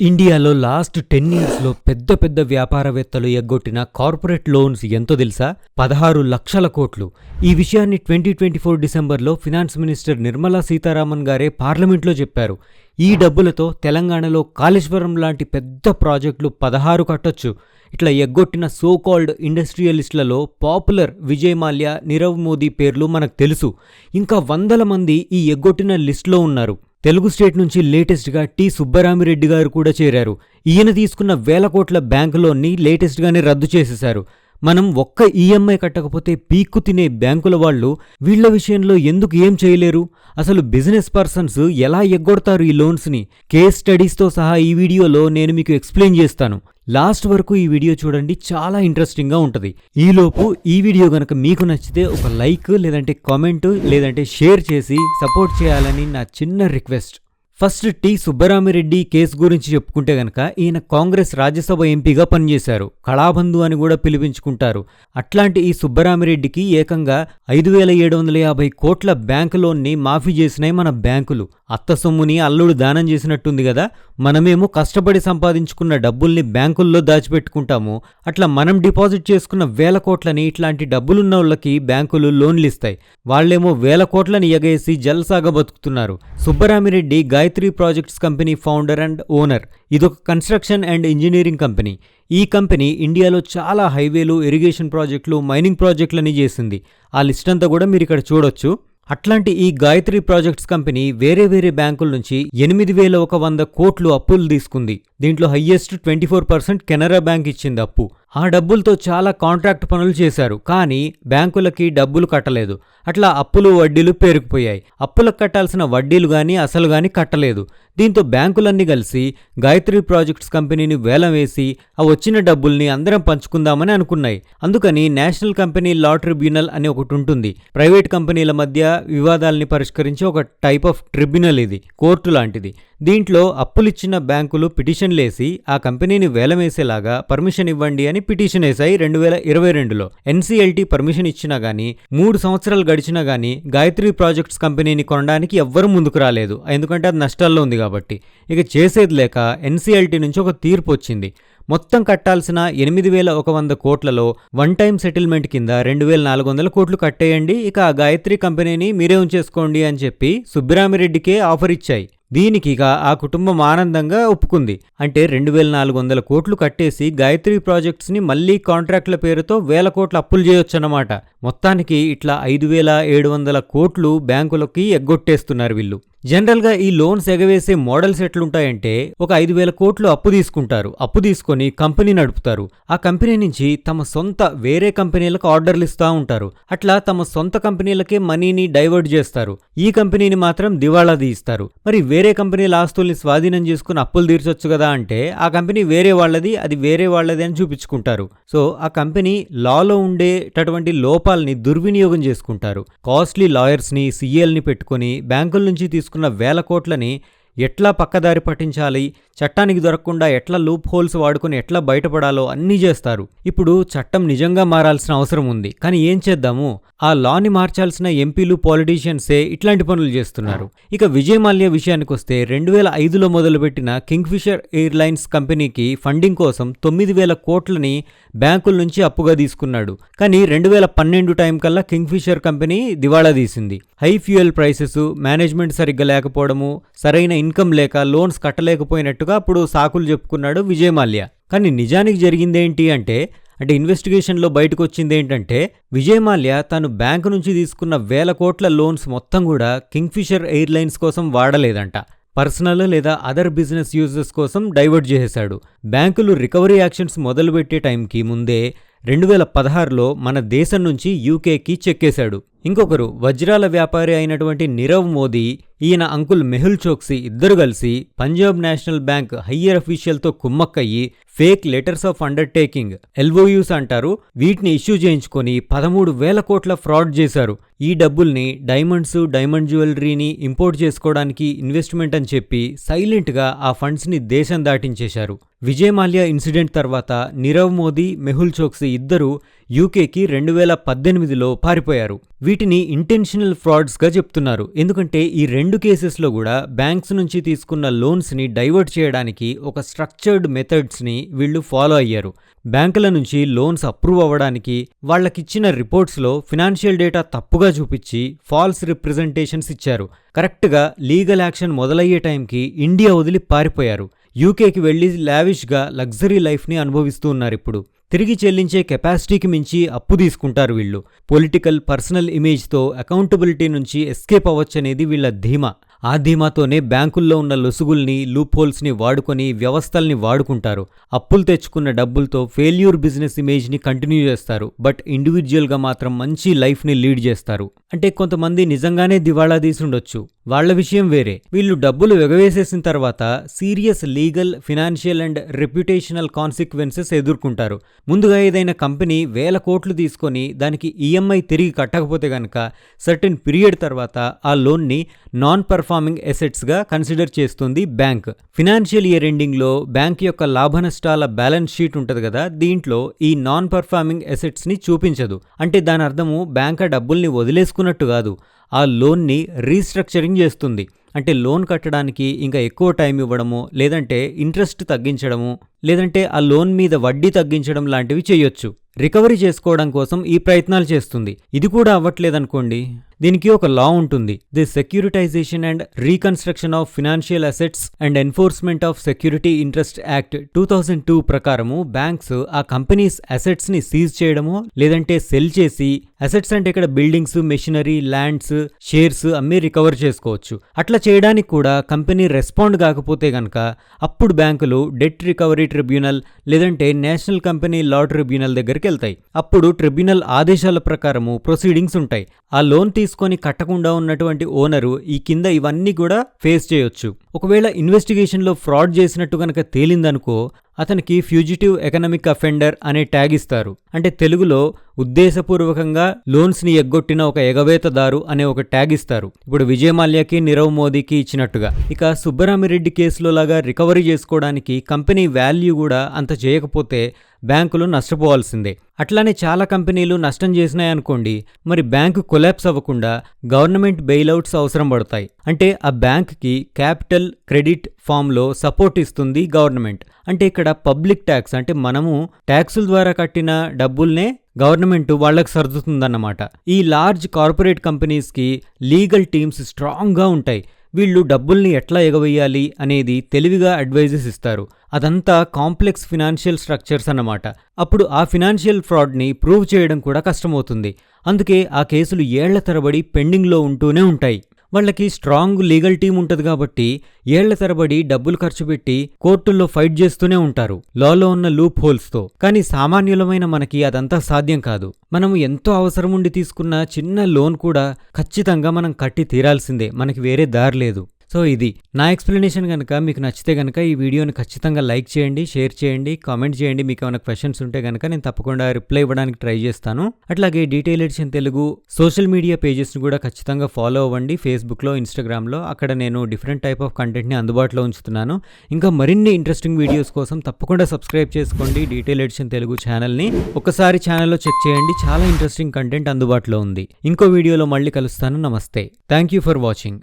ఇండియాలో last ten ఇయర్స్లో పెద్ద పెద్ద వ్యాపారవేత్తలు ఎగ్గొట్టిన కార్పొరేట్ లోన్స్ ఎంతో తెలుసా? పదహారు లక్షల కోట్లు. ఈ విషయాన్ని ట్వంటీ ట్వంటీ ఫోర్ డిసెంబర్లో ఫినాన్స్ మినిస్టర్ నిర్మలా సీతారామన్ గారే పార్లమెంట్లో చెప్పారు. ఈ డబ్బులతో తెలంగాణలో కాళేశ్వరం లాంటి పెద్ద ప్రాజెక్టులు పదహారు కట్టొచ్చు. ఇట్లా ఎగ్గొట్టిన సో కాల్డ్ ఇండస్ట్రియలిస్టులలో పాపులర్ విజయ్ మాల్యా నీరవ్ మోదీ పేర్లు మనకు తెలుసు. ఇంకా వందల మంది ఈ ఎగ్గొట్టిన లిస్టులో ఉన్నారు. తెలుగు స్టేట్ నుంచి లేటెస్ట్గా టి. సుబ్బరామిరెడ్డి గారు కూడా చేరారు. ఈయన తీసుకున్న వేల కోట్ల బ్యాంకు లోన్ని లేటెస్ట్గానే రద్దు చేసేశారు. మనం ఒక్క ఈఎంఐ కట్టకపోతే పీక్కు తినే బ్యాంకుల వాళ్ళు వీళ్ళ విషయంలో ఎందుకు ఏం చేయలేరు? అసలు బిజినెస్ పర్సన్స్ ఎలా ఎగ్గొడతారు ఈ లోన్స్ని? కేస్ స్టడీస్తో సహా ఈ వీడియోలో నేను మీకు ఎక్స్ప్లెయిన్ చేస్తాను. లాస్ట్ వరకు ఈ వీడియో చూడండి చాలా ఇంట్రెస్టింగ్గా ఉంటుంది. ఈలోపు ఈ వీడియో కనుక మీకు నచ్చితే ఒక లైక్ లేదంటే కామెంట్ లేదంటే షేర్ చేసి సపోర్ట్ చేయాలని నా చిన్న request. First T Subbarami Reddy case గురించి చెప్పుకుంటే గనక ఈయన కాంగ్రెస్ రాజ్యసభ ఎంపీగా పనిచేశారు. కళాబంధు అని కూడా పిలిపించుకుంటారు. అట్లాంటి ఈ సుబ్బరామిరెడ్డికి ఏకంగా ఐదు వేల ఏడు వందల యాభై కోట్ల బ్యాంకు లోన్ని మాఫీ చేసినాయి మన బ్యాంకులు. అత్త సొమ్ముని అల్లుడు దానం చేసినట్టుంది కదా మనమేమో కష్టపడి సంపాదించుకున్న డబ్బుల్ని బ్యాంకుల్లో దాచిపెట్టుకుంటాము. అట్లా మనం డిపాజిట్ చేసుకున్న వేల కోట్లని ఇట్లాంటి డబ్బులున్న వాళ్ళకి బ్యాంకులు లోన్లు ఇస్తాయి వాళ్ళేమో వేల కోట్లని ఎగేసి జల్సాగా బతుకుతున్నారు. Subbarami Reddy Gayatri projects company founder and owner. ఇదొక కన్స్ట్రక్షన్ అండ్ ఇంజనీరింగ్ కంపెనీ. ఈ కంపెనీ ఇండియాలో చాలా హైవేలు ఇరిగేషన్ ప్రాజెక్టులు మైనింగ్ ప్రాజెక్టులని చేసింది. ఆ లిస్ట్ అంతా కూడా మీరు ఇక్కడ చూడొచ్చు. అట్లాంటి ఈ గాయత్రి ప్రాజెక్ట్స్ కంపెనీ వేరే వేరే బ్యాంకుల నుంచి ఎనిమిది వేల ఒక వంద కోట్లు అప్పులు తీసుకుంది. దీంట్లో highest twenty four percent Canara bank ఇచ్చింది అప్పు. ఆ డబ్బులతో చాలా కాంట్రాక్ట్ పనులు చేశారు. కానీ బ్యాంకులకి డబ్బులు కట్టలేదు. అట్లా అప్పులు వడ్డీలు పేరుకుపోయాయి. అప్పులకు కట్టాల్సిన వడ్డీలు కానీ అసలు కానీ కట్టలేదు. దీంతో బ్యాంకులన్నీ కలిసి గాయత్రి ప్రాజెక్ట్స్ కంపెనీని వేలం వేసి ఆ వచ్చిన డబ్బుల్ని అందరం పంచుకుందామని అనుకున్నాయి. అందుకని నేషనల్ కంపెనీ లా ట్రిబ్యునల్ అని ఒకటి ఉంటుంది. ప్రైవేట్ కంపెనీల మధ్య వివాదాల్ని పరిష్కరించే ఒక టైప్ ఆఫ్ ట్రిబ్యునల్ ఇది కోర్టు లాంటిది. దీంట్లో అప్పులిచ్చిన బ్యాంకులు పిటిషన్లేసి ఆ కంపెనీని వేలమేసేలాగా పర్మిషన్ ఇవ్వండి అని పిటిషన్ వేశాయి రెండు వేల ఇరవై రెండులో. ఎన్సీఎల్టీ పర్మిషన్ ఇచ్చినా గానీ మూడు సంవత్సరాలు గడిచినా గానీ గాయత్రి ప్రాజెక్ట్స్ కంపెనీని కొనడానికి ఎవ్వరూ ముందుకు రాలేదు. ఎందుకంటే అది నష్టాల్లో ఉంది కాబట్టి. ఇక చేసేది లేక ఎన్సీఎల్టీ నుంచి ఒక తీర్పు వచ్చింది. మొత్తం కట్టాల్సిన ఎనిమిది వేల ఒక వంద కోట్లలో వన్ టైం సెటిల్మెంట్ కింద రెండు వేల నాలుగు వందల కోట్లు కట్టేయండి. ఇక ఆ గాయత్రి కంపెనీని మీరే ఉంచేసుకోండి అని చెప్పి సుబ్బిరామిరెడ్డికే ఆఫర్ ఇచ్చాయి. దీనికిక ఆ కుటుంబం ఆనందంగా ఒప్పుకుంది. అంటే రెండు వేల నాలుగు వందల కోట్లు కట్టేసి గాయత్రి ప్రాజెక్ట్స్ని మళ్ళీ కాంట్రాక్ట్ల పేరుతో వేల కోట్లు అప్పులు చేయొచ్చన్నమాట. మొత్తానికి ఇట్లా ఐదు వేల ఏడు వందల కోట్లు బ్యాంకులకి ఎగ్గొట్టేస్తున్నారు వీళ్ళు. జనరల్గా ఈ లోన్స్ ఎగవేసే మోడల్స్ ఎట్లుంటాయంటే ఒక ఐదు వేల కోట్లు అప్పు తీసుకుంటారు. అప్పు తీసుకొని కంపెనీ నడుపుతారు. ఆ కంపెనీ నుంచి తమ సొంత వేరే కంపెనీలకు ఆర్డర్లు ఇస్తూ ఉంటారు. అట్లా తమ సొంత కంపెనీలకే మనీని డైవర్ట్ చేస్తారు. ఈ కంపెనీని మాత్రం దివాళా తీయిస్తారు. మరి వేరే కంపెనీల ఆస్తుల్ని స్వాధీనం చేసుకుని అప్పులు తీర్చొచ్చు కదా అంటే ఆ కంపెనీ వేరే వాళ్ళది అది వేరే వాళ్ళది అని చూపించుకుంటారు. సో ఆ కంపెనీ లాలో ఉండేటటువంటి లోపాలని దుర్వినియోగం చేసుకుంటారు. కాస్ట్లీ లాయర్స్ని సీఎల్ని పెట్టుకుని బ్యాంకుల నుంచి తీసుకున్న వేల కోట్లని ఎట్లా పక్కదారి పట్టించాలి? చట్టానికి దొరకకుండా ఎట్లా లూప్ హోల్స్ వాడుకొని ఎట్లా బయటపడాలో అన్నీ చేస్తారు. ఇప్పుడు చట్టం నిజంగా మారాల్సిన అవసరం ఉంది. కానీ ఏం చేద్దాము? ఆ లాని మార్చాల్సిన ఎంపీలు పాలిటీషియన్సే ఇట్లాంటి పనులు చేస్తున్నారు. ఇక విజయ్ మాల్యా విషయానికి వస్తే రెండు వేల ఐదులో మొదలుపెట్టిన కింగ్ఫిషర్ ఎయిర్లైన్స్ కంపెనీకి ఫండింగ్ కోసం తొమ్మిది వేల కోట్లని బ్యాంకుల నుంచి అప్పుగా తీసుకున్నాడు. కానీ రెండు వేల పన్నెండు టైం కల్లా కింగ్ఫిషర్ కంపెనీ దివాళా తీసింది. హై ఫ్యూయల్ ప్రైసెస్ మేనేజ్మెంట్ సరిగ్గా లేకపోవడము సరైన ఇన్కమ్ లేక లోన్స్ కట్టలేకపోయినట్టుగా అప్పుడు సాకులు చెప్పుకున్నాడు విజయ్ మాల్యా కానీ నిజానికి జరిగిందేంటి అంటే అంటే ఇన్వెస్టిగేషన్లో బయటకు వచ్చింది ఏంటంటే విజయ్ మాల్యా తాను బ్యాంకు నుంచి తీసుకున్న వేల కోట్ల లోన్స్ మొత్తం కూడా కింగ్ఫిషర్ ఎయిర్లైన్స్ కోసం వాడలేదంట. పర్సనల్ లేదా అదర్ బిజినెస్ యూజెస్ కోసం డైవర్ట్ చేసేశాడు. బ్యాంకులు రికవరీ యాక్షన్స్ మొదలుపెట్టే టైంకి ముందే రెండు వేల పదహారులో మన దేశం నుంచి యూకేకి చెక్కేశాడు. ఇంకొకరు వజ్రాల వ్యాపారి అయినటువంటి నీరవ్ మోదీ ఈయన అంకుల్ మెహుల్ చోక్సీ ఇద్దరు కలిసి పంజాబ్ నేషనల్ బ్యాంక్ హయ్యర్ అఫీషియల్తో కుమ్మక్కయ్యి fake letters of undertaking LOUs అంటారు. వీటిని ఇష్యూ చేయించుకొని పదమూడు వేల కోట్ల ఫ్రాడ్ చేశారు. ఈ డబ్బుల్ని డైమండ్స్ డైమండ్ జ్యువెలరీని ఇంపోర్ట్ చేసుకోవడానికి ఇన్వెస్ట్మెంట్ అని చెప్పి సైలెంట్గా ఆ ఫండ్స్ని దేశం దాటించేశారు. విజయ్ మాల్యా ఇన్సిడెంట్ తర్వాత నీరవ్ మోదీ మెహుల్ చోక్సీ ఇద్దరు యూకేకి రెండు వేల పద్దెనిమిదిలో పారిపోయారు. వీటిని ఇంటెన్షనల్ ఫ్రాడ్స్గా చెప్తున్నారు. ఎందుకంటే ఈ రెండు కేసెస్లో కూడా బ్యాంక్స్ నుంచి తీసుకున్న లోన్స్ని డైవర్ట్ చేయడానికి ఒక స్ట్రక్చర్డ్ మెథడ్స్ని వీళ్ళు ఫాలో అయ్యారు. బ్యాంకుల నుంచి లోన్స్ అప్రూవ్ అవ్వడానికి వాళ్ళకిచ్చిన రిపోర్ట్స్లో ఫినాన్షియల్ డేటా తప్పుగా చూపించి ఫాల్స్ రిప్రజెంటేషన్స్ ఇచ్చారు. కరెక్ట్గా లీగల్ యాక్షన్ మొదలయ్యే టైంకి ఇండియా వదిలి పారిపోయారు. యూకేకి వెళ్ళి లావిష్గా లగ్జరీ లైఫ్ని అనుభవిస్తూ ఉన్నారు ఇప్పుడు. తిరిగి చెల్లించే కెపాసిటీకి మించి అప్పు తీసుకుంటారు వీళ్ళు. పొలిటికల్ పర్సనల్ ఇమేజ్తో అకౌంటబిలిటీ నుంచి ఎస్కేప్ అవ్వచ్చనేది వీళ్ళ ధీమా. ఆ ధీమాతోనే బ్యాంకుల్లో ఉన్న లొసుగుల్ని లూప్హోల్స్ని వాడుకొని వ్యవస్థల్ని వాడుకుంటారు. అప్పులు తెచ్చుకున్న డబ్బులతో ఫెయిల్యూర్ బిజినెస్ ఇమేజ్ని కంటిన్యూ చేస్తారు. బట్ ఇండివిజువల్గా మాత్రం మంచి లైఫ్ని లీడ్ చేస్తారు. అంటే కొంతమంది నిజంగానే దివాళా తీసుండొచ్చు. వాళ్ళ విషయం వేరే. వీళ్ళు డబ్బులు ఎగవేసేసిన తర్వాత serious legal financial and reputational consequences ఎదుర్కొంటారు. ముందుగా ఏదైనా కంపెనీ వేల కోట్లు తీసుకొని దానికి ఈఎంఐ తిరిగి కట్టకపోతే గనక సర్టెన్ పీరియడ్ తర్వాత ఆ లోన్ని నాన్ పర్ఫార్మింగ్ ఎసెట్స్గా కన్సిడర్ చేస్తుంది బ్యాంక్. ఫినాన్షియల్ ఇయర్ ఎండింగ్లో బ్యాంక్ యొక్క లాభనష్టాల బ్యాలెన్స్ షీట్ ఉంటుంది కదా దీంట్లో ఈ నాన్ పర్ఫార్మింగ్ ఎసెట్స్ని చూపించదు. అంటే దాని అర్థము బ్యాంక్ ఆ డబ్బుల్ని వదిలేసుకున్నట్టు కాదు ఆ లోన్ని రీస్ట్రక్చరింగ్ చేస్తుంది. అంటే లోన్ కట్టడానికి ఇంకా ఎక్కువ టైం ఇవ్వడము లేదంటే ఇంట్రెస్ట్ తగ్గించడము లేదంటే ఆ లోన్ మీద వడ్డీ తగ్గించడం లాంటివి చేయొచ్చు. రికవరీ చేసుకోవడం కోసం ఈ ప్రయత్నాలు చేస్తుంది. ఇది కూడా అవ్వట్లేదనుకోండి. దీనికి ఒక లా ఉంటుంది. The securitisation and reconstruction of financial assets and enforcement of security interest act two thousand two ప్రకారము బ్యాంక్స్ ఆ కంపెనీస్ అసెట్స్ని సీజ్ చేయడమో లేదంటే సెల్ చేసి అసెట్స్ అంటే ఇక్కడ బిల్డింగ్స్ మెషినరీ ల్యాండ్స్ షేర్స్ అమ్మి రికవర్ చేసుకోవచ్చు. అట్లా చేయడానికి కూడా కంపెనీ రెస్పాండ్ కాకపోతే గనక అప్పుడు బ్యాంకులు డెట్ రికవరీ ట్రిబ్యునల్ లేదంటే నేషనల్ కంపెనీ లా ట్రిబ్యునల్ దగ్గరికి వెళ్తాయి. అప్పుడు ట్రిబ్యునల్ ఆదేశాల ప్రకారము ప్రొసీడింగ్స్ ఉంటాయి. ఆ లోన్ తీసుకొని కట్టకుండా ఉన్నటువంటి ఓనరు ఈ కింద ఇవన్నీ కూడా ఫేస్ చేయొచ్చు. ఒకవేళ ఇన్వెస్టిగేషన్లో ఫ్రాడ్ చేసినట్టు గనక తేలిందనుకో అతనికి ఫ్యూజిటివ్ ఎకనమిక్ అఫెండర్ అనే ట్యాగ్ ఇస్తారు. అంటే తెలుగులో ఉద్దేశపూర్వకంగా లోన్స్ని ఎగ్గొట్టిన ఒక ఎగవేతదారు అనే ఒక ట్యాగ్ ఇస్తారు. ఇప్పుడు విజయమాల్యాకి నీరవ్ మోదీకి ఇచ్చినట్టుగా. ఇక సుబ్బరామిరెడ్డి కేసులో లాగా రికవరీ చేసుకోవడానికి కంపెనీ వాల్యూ కూడా అంత చేయకపోతే బ్యాంకులు నష్టపోవాల్సిందే. అట్లానే చాలా కంపెనీలు నష్టం చేసినాయనుకోండి మరి బ్యాంకు కొలాప్స్ అవ్వకుండా గవర్నమెంట్ బెయిలౌట్స్ అవసరం పడతాయి. అంటే ఆ బ్యాంక్కి క్యాపిటల్ క్రెడిట్ ఫామ్లో సపోర్ట్ ఇస్తుంది గవర్నమెంట్. అంటే ఇక్కడ పబ్లిక్ ట్యాక్స్ అంటే మనము ట్యాక్సుల ద్వారా కట్టిన డబ్బుల్నే గవర్నమెంట్ వాళ్ళకి సర్దుతుందన్నమాట. ఈ లార్జ్ కార్పొరేట్ కంపెనీస్కి లీగల్ టీమ్స్ స్ట్రాంగ్గా ఉంటాయి. వీళ్ళు డబ్బుల్ని ఎట్లా ఎగవేయాలి అనేది తెలివిగా అడ్వైజెస్ ఇస్తారు. అదంతా కాంప్లెక్స్ ఫినాన్షియల్ స్ట్రక్చర్స్ అన్నమాట. అప్పుడు ఆ ఫినాన్షియల్ ఫ్రాడ్ని ప్రూవ్ చేయడం కూడా కష్టమవుతుంది. అందుకే ఆ కేసులు ఏళ్ళ తరబడి పెండింగ్లో ఉంటూనే ఉంటాయి. వాళ్ళకి స్ట్రాంగ్ లీగల్ టీం ఉంటుంది కాబట్టి ఏళ్ళ తరబడి డబ్బులు ఖర్చు పెట్టి కోర్టుల్లో ఫైట్ చేస్తూనే ఉంటారు. లాలో ఉన్న లూప్ హోల్స్తో. కానీ సామాన్యులమైన మనకి అదంతా సాధ్యం కాదు. మనం ఎంతో అవసరం ఉండి తీసుకున్న చిన్న లోన్ కూడా ఖచ్చితంగా మనం కట్టి తీరాల్సిందే. మనకి వేరే దారి లేదు. సో ఇది నా ఎక్స్ప్లెనేషన్ కనుక మీకు నచ్చితే కనుక ఈ వీడియోని ఖచ్చితంగా లైక్ చేయండి షేర్ చేయండి కామెంట్ చేయండి. మీకు ఏమైనా క్వశ్చన్స్ ఉంటే కనుక నేను తప్పకుండా రిప్లై ఇవ్వడానికి ట్రై చేస్తాను. అట్లాగే detail edition Telugu social media పేజెస్ని కూడా ఖచ్చితంగా ఫాలో అవ్వండి. ఫేస్బుక్లో ఇన్స్టాగ్రామ్లో అక్కడ నేను డిఫరెంట్ టైప్ ఆఫ్ కంటెంట్ని అందుబాటులో ఉంచుతున్నాను. ఇంకా మరిన్ని ఇంట్రెస్టింగ్ వీడియోస్ కోసం తప్పకుండా సబ్స్క్రైబ్ చేసుకోండి. డీటెయిల్ ఎడిషన్ తెలుగు ఛానల్ని ఒకసారి ఛానల్లో చెక్ చేయండి. చాలా ఇంట్రెస్టింగ్ కంటెంట్ అందుబాటులో ఉంది. ఇంకో వీడియోలో మళ్ళీ కలుస్తాను. నమస్తే. Thank you for watching